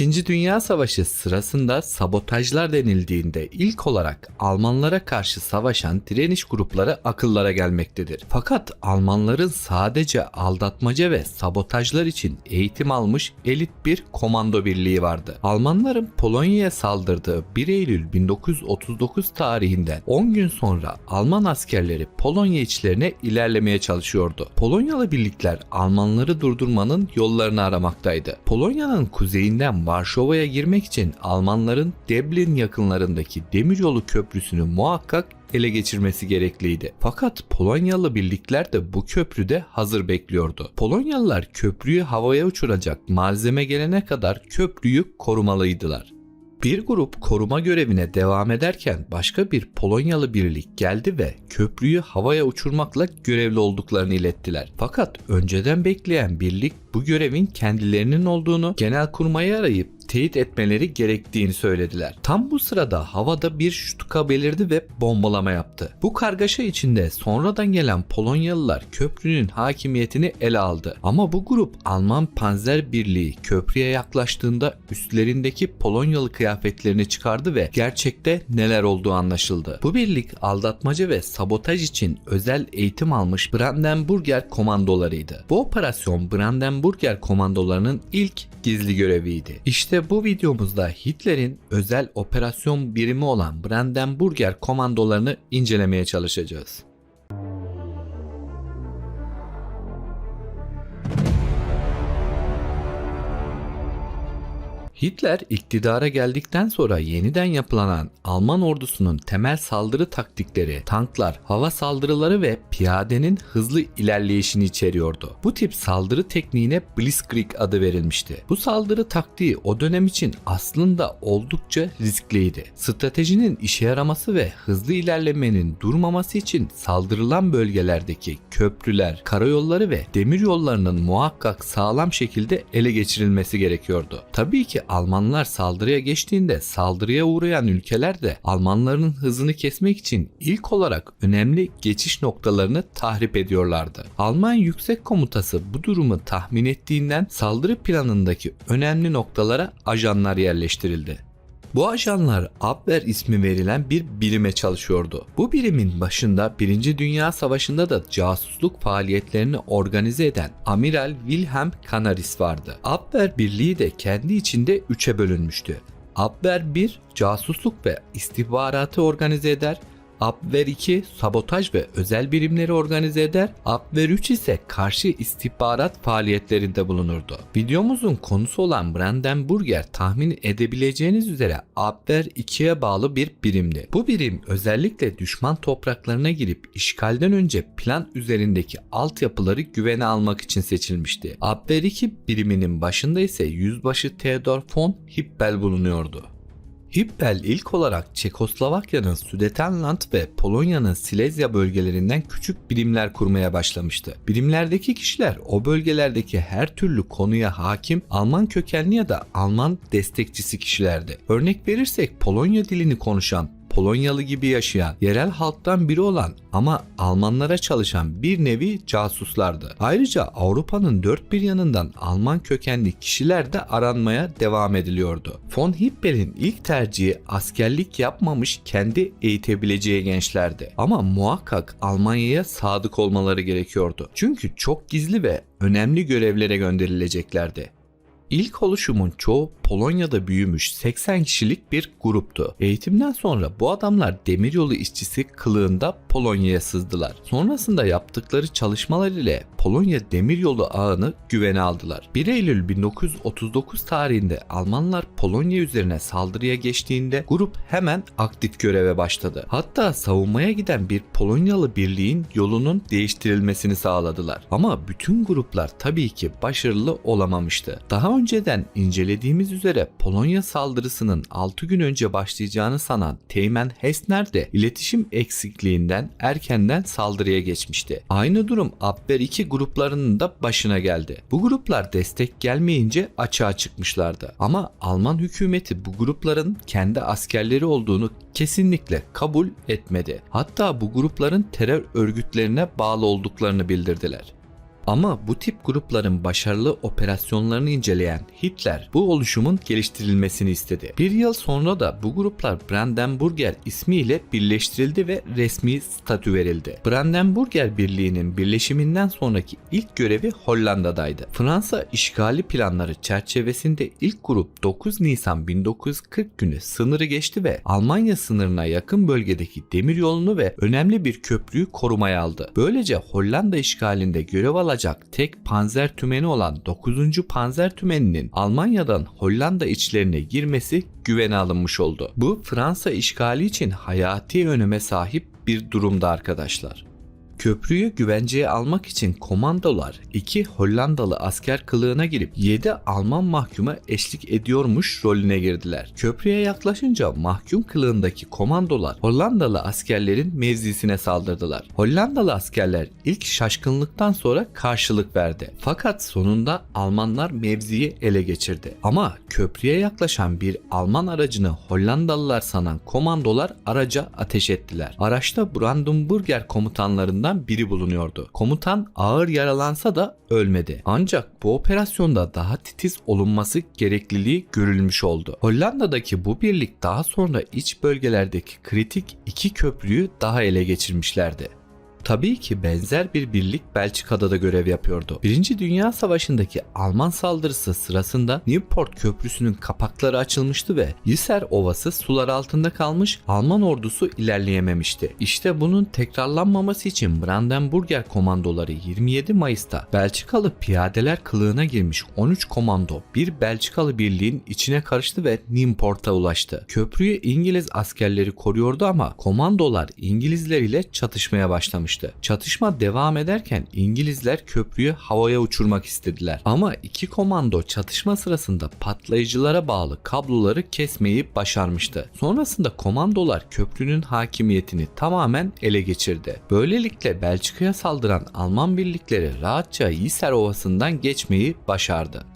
İkinci Dünya Savaşı sırasında sabotajlar denildiğinde ilk olarak Almanlara karşı savaşan direniş grupları akıllara gelmektedir. Fakat Almanların sadece aldatmaca ve sabotajlar için eğitim almış elit bir komando birliği vardı. Almanların Polonya'ya saldırdığı 1 Eylül 1939 tarihinden 10 gün sonra Alman askerleri Polonya içlerine ilerlemeye çalışıyordu. Polonyalı birlikler Almanları durdurmanın yollarını aramaktaydı. Polonya'nın kuzeyinden Varşova'ya girmek için Almanların Deblin yakınlarındaki demiryolu köprüsünü muhakkak ele geçirmesi gerekliydi. Fakat Polonyalı birlikler de bu köprüde hazır bekliyordu. Polonyalılar köprüyü havaya uçuracak malzeme gelene kadar köprüyü korumalıydılar. Bir grup koruma görevine devam ederken başka bir Polonyalı birlik geldi ve köprüyü havaya uçurmakla görevli olduklarını ilettiler. Fakat önceden bekleyen birlik bu görevin kendilerinin olduğunu genelkurmayı arayıp teyit etmeleri gerektiğini söylediler. Tam bu sırada havada bir şutuka belirdi ve bombalama yaptı. Bu kargaşa içinde sonradan gelen Polonyalılar köprünün hakimiyetini ele aldı. Ama bu grup Alman Panzer Birliği köprüye yaklaştığında üstlerindeki Polonyalı kıyafetlerini çıkardı ve gerçekte neler olduğu anlaşıldı. Bu birlik aldatmaca ve sabotaj için özel eğitim almış Brandenburger komandolarıydı. Bu operasyon Brandenburger komandolarının ilk gizli göreviydi. İşte bu videomuzda Hitler'in özel operasyon birimi olan Brandenburger komandolarını incelemeye çalışacağız. Hitler iktidara geldikten sonra yeniden yapılanan Alman ordusunun temel saldırı taktikleri, tanklar, hava saldırıları ve piyadenin hızlı ilerleyişini içeriyordu. Bu tip saldırı tekniğine Blitzkrieg adı verilmişti. Bu saldırı taktiği o dönem için aslında oldukça riskliydi. Stratejinin işe yaraması ve hızlı ilerlemenin durmaması için saldırılan bölgelerdeki köprüler, karayolları ve demiryollarının muhakkak sağlam şekilde ele geçirilmesi gerekiyordu. Tabii ki Almanlar saldırıya geçtiğinde saldırıya uğrayan ülkeler de Almanların hızını kesmek için ilk olarak önemli geçiş noktalarını tahrip ediyorlardı. Alman yüksek komutası bu durumu tahmin ettiğinden saldırı planındaki önemli noktalara ajanlar yerleştirildi. Bu ajanlar Abwehr ismi verilen bir birime çalışıyordu. Bu birimin başında 1. Dünya Savaşı'nda da casusluk faaliyetlerini organize eden Amiral Wilhelm Canaris vardı. Abwehr birliği de kendi içinde üçe bölünmüştü. Abwehr 1 casusluk ve istihbaratı organize eder, Abwehr 2 sabotaj ve özel birimleri organize eder. Abwehr 3 ise karşı istihbarat faaliyetlerinde bulunurdu. Videomuzun konusu olan Brandenburger tahmin edebileceğiniz üzere Abwehr 2'ye bağlı bir birimdi. Bu birim özellikle düşman topraklarına girip işgalden önce plan üzerindeki altyapıları güvene almak için seçilmişti. Abwehr 2 biriminin başında ise Yüzbaşı Theodor von Hippel bulunuyordu. Hippel ilk olarak Çekoslovakya'nın Sudetenland ve Polonya'nın Silezya bölgelerinden küçük birimler kurmaya başlamıştı. Birimlerdeki kişiler o bölgelerdeki her türlü konuya hakim Alman kökenli ya da Alman destekçisi kişilerdi. Örnek verirsek Polonya dilini konuşan Polonyalı gibi yaşayan, yerel halktan biri olan ama Almanlara çalışan bir nevi casuslardı. Ayrıca Avrupa'nın dört bir yanından Alman kökenli kişiler de aranmaya devam ediliyordu. Von Hippel'in ilk tercihi askerlik yapmamış kendi eğitebileceği gençlerdi. Ama muhakkak Almanya'ya sadık olmaları gerekiyordu. Çünkü çok gizli ve önemli görevlere gönderileceklerdi. İlk oluşumun çoğu Polonya'da büyümüş 80 kişilik bir gruptu. Eğitimden sonra bu adamlar demiryolu işçisi kılığında Polonya'ya sızdılar. Sonrasında yaptıkları çalışmalar ile Polonya demiryolu ağını güvene aldılar. 1 Eylül 1939 tarihinde Almanlar Polonya üzerine saldırıya geçtiğinde grup hemen aktif göreve başladı. Hatta savunmaya giden bir Polonyalı birliğin yolunun değiştirilmesini sağladılar. Ama bütün gruplar tabii ki başarılı olamamıştı. Daha önceden incelediğimiz üzere Polonya saldırısının 6 gün önce başlayacağını sanan Teğmen Hesner de iletişim eksikliğinden erkenden saldırıya geçmişti. Aynı durum Abwehr 2 gruplarının da başına geldi. Bu gruplar destek gelmeyince açığa çıkmışlardı. Ama Alman hükümeti bu grupların kendi askerleri olduğunu kesinlikle kabul etmedi. Hatta bu grupların terör örgütlerine bağlı olduklarını bildirdiler. Ama bu tip grupların başarılı operasyonlarını inceleyen Hitler bu oluşumun geliştirilmesini istedi. Bir yıl sonra da bu gruplar Brandenburger ismiyle birleştirildi ve resmi statü verildi. Brandenburger Birliği'nin birleşiminden sonraki ilk görevi Hollanda'daydı. Fransa işgali planları çerçevesinde ilk grup 9 Nisan 1940 günü sınırı geçti ve Almanya sınırına yakın bölgedeki demiryolunu ve önemli bir köprüyü korumaya aldı. Böylece Hollanda işgalinde görev alacak tek panzer tümeni olan 9. Panzer Tümeni'nin Almanya'dan Hollanda içlerine girmesi güvene alınmış oldu. Bu Fransa işgali için hayati öneme sahip bir durumda arkadaşlar. Köprüyü güvenceye almak için komandolar 2 Hollandalı asker kılığına girip 7 Alman mahkuma eşlik ediyormuş rolüne girdiler. Köprüye yaklaşınca mahkum kılığındaki komandolar Hollandalı askerlerin mevzisine saldırdılar. Hollandalı askerler ilk şaşkınlıktan sonra karşılık verdi. Fakat sonunda Almanlar mevziyi ele geçirdi. Ama köprüye yaklaşan bir Alman aracını Hollandalılar sanan komandolar araca ateş ettiler. Araçta Brandenburger komutanlarından biri bulunuyordu. Komutan ağır yaralansa da ölmedi. Ancak bu operasyonda daha titiz olunması gerekliliği görülmüş oldu. Hollanda'daki bu birlik daha sonra iç bölgelerdeki kritik iki köprüyü daha ele geçirmişlerdi. Tabii ki benzer bir birlik Belçika'da da görev yapıyordu. Birinci Dünya Savaşı'ndaki Alman saldırısı sırasında Newport Köprüsü'nün kapakları açılmıştı ve Yser Ovası sular altında kalmış Alman ordusu ilerleyememişti. İşte bunun tekrarlanmaması için Brandenburger komandoları 27 Mayıs'ta Belçikalı piyadeler kılığına girmiş 13 komando bir Belçikalı birliğin içine karıştı ve Newport'a ulaştı. Köprüyü İngiliz askerleri koruyordu ama komandolar İngilizler ile çatışmaya başlamıştı. Çatışma devam ederken İngilizler köprüyü havaya uçurmak istediler. Ama iki komando çatışma sırasında patlayıcılara bağlı kabloları kesmeyi başarmıştı. Sonrasında komandolar köprünün hakimiyetini tamamen ele geçirdi. Böylelikle Belçika'ya saldıran Alman birlikleri rahatça Yser Ovası'ndan geçmeyi başardı.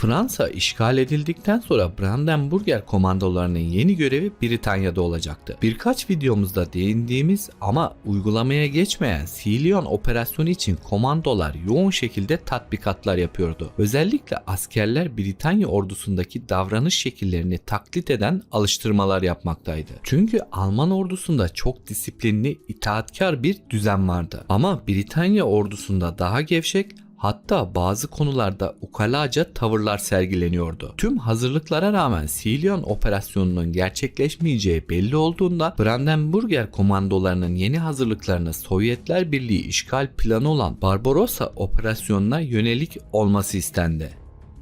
Fransa işgal edildikten sonra Brandenburger komandolarının yeni görevi Britanya'da olacaktı. Birkaç videomuzda değindiğimiz ama uygulamaya geçmeyen Silion operasyonu için komandolar yoğun şekilde tatbikatlar yapıyordu. Özellikle askerler Britanya ordusundaki davranış şekillerini taklit eden alıştırmalar yapmaktaydı. Çünkü Alman ordusunda çok disiplinli, itaatkar bir düzen vardı. Ama Britanya ordusunda daha gevşek, Hatta bazı konularda ukalaca tavırlar sergileniyordu. Tüm hazırlıklara rağmen Silion operasyonunun gerçekleşmeyeceği belli olduğunda Brandenburger komandolarının yeni hazırlıklarını Sovyetler Birliği işgal planı olan Barbarossa operasyonuna yönelik olması istendi.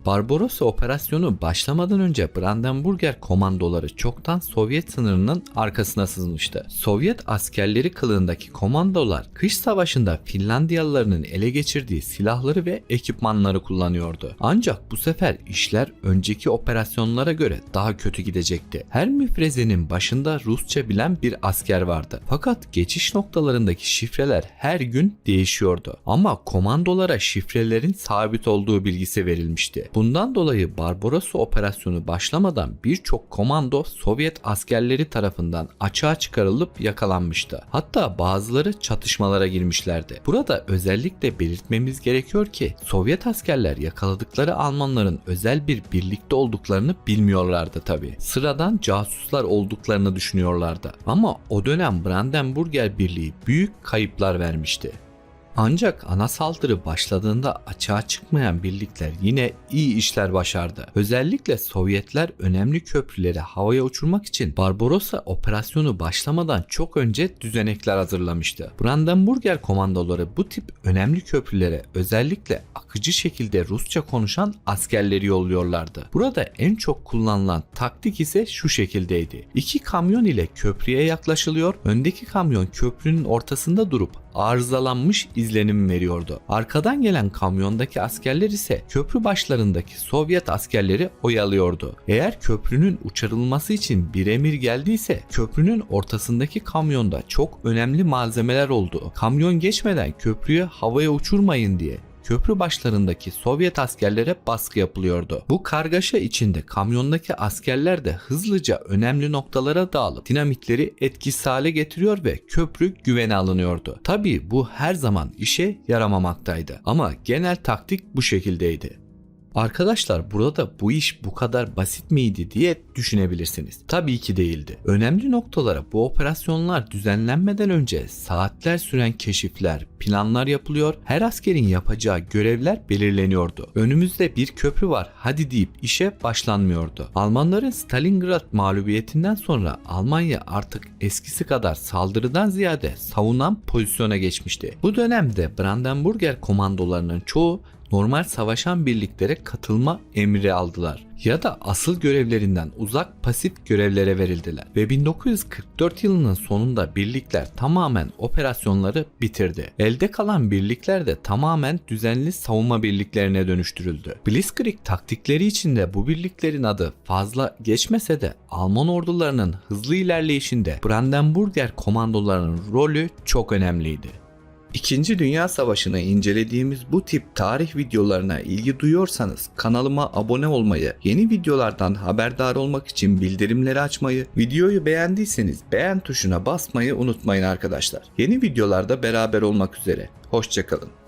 Barbarossa operasyonu başlamadan önce Brandenburger komandoları çoktan Sovyet sınırının arkasına sızmıştı. Sovyet askerleri kılığındaki komandolar kış savaşında Finlandiyalıların ele geçirdiği silahları ve ekipmanları kullanıyordu. Ancak bu sefer işler önceki operasyonlara göre daha kötü gidecekti. Her müfrezenin başında Rusça bilen bir asker vardı. Fakat geçiş noktalarındaki şifreler her gün değişiyordu. Ama komandolara şifrelerin sabit olduğu bilgisi verilmişti. Bundan dolayı Barbarossa operasyonu başlamadan birçok komando Sovyet askerleri tarafından açığa çıkarılıp yakalanmıştı. Hatta bazıları çatışmalara girmişlerdi. Burada özellikle belirtmemiz gerekiyor ki Sovyet askerler yakaladıkları Almanların özel bir birlikte olduklarını bilmiyorlardı tabi. Sıradan casuslar olduklarını düşünüyorlardı. Ama o dönem Brandenburger Birliği büyük kayıplar vermişti. Ancak ana saldırı başladığında açığa çıkmayan birlikler yine iyi işler başardı. Özellikle Sovyetler önemli köprüleri havaya uçurmak için Barbarossa operasyonu başlamadan çok önce düzenekler hazırlamıştı. Brandenburger komandoları bu tip önemli köprülere özellikle akıcı şekilde Rusça konuşan askerleri yolluyorlardı. Burada en çok kullanılan taktik ise şu şekildeydi. İki kamyon ile köprüye yaklaşılıyor, öndeki kamyon köprünün ortasında durup arızalanmış izlenim veriyordu. Arkadan gelen kamyondaki askerler ise köprü başlarındaki Sovyet askerleri oyalıyordu. Eğer köprünün uçarılması için bir emir geldiyse köprünün ortasındaki kamyonda çok önemli malzemeler oldu. Kamyon geçmeden köprüyü havaya uçurmayın diye köprü başlarındaki Sovyet askerlere baskı yapılıyordu. Bu kargaşa içinde kamyondaki askerler de hızlıca önemli noktalara dağılıp dinamitleri etkisiz hale getiriyor ve köprü güvene alınıyordu. Tabii bu her zaman işe yaramamaktaydı ama genel taktik bu şekildeydi. Arkadaşlar burada bu iş bu kadar basit miydi diye düşünebilirsiniz. Tabii ki değildi. Önemli noktalara bu operasyonlar düzenlenmeden önce saatler süren keşifler, planlar yapılıyor, her askerin yapacağı görevler belirleniyordu. Önümüzde bir köprü var hadi deyip işe başlanmıyordu. Almanların Stalingrad mağlubiyetinden sonra Almanya artık eskisi kadar saldırıdan ziyade savunan pozisyona geçmişti. Bu dönemde Brandenburger komandolarının çoğu normal savaşan birliklere katılma emri aldılar ya da asıl görevlerinden uzak pasif görevlere verildiler ve 1944 yılının sonunda birlikler tamamen operasyonları bitirdi. Elde kalan birlikler de tamamen düzenli savunma birliklerine dönüştürüldü. Blitzkrieg taktikleri içinde bu birliklerin adı fazla geçmese de Alman ordularının hızlı ilerleyişinde Brandenburger komandolarının rolü çok önemliydi. İkinci Dünya Savaşı'nı incelediğimiz bu tip tarih videolarına ilgi duyuyorsanız kanalıma abone olmayı, yeni videolardan haberdar olmak için bildirimleri açmayı, videoyu beğendiyseniz beğen tuşuna basmayı unutmayın arkadaşlar. Yeni videolarda beraber olmak üzere. Hoşçakalın.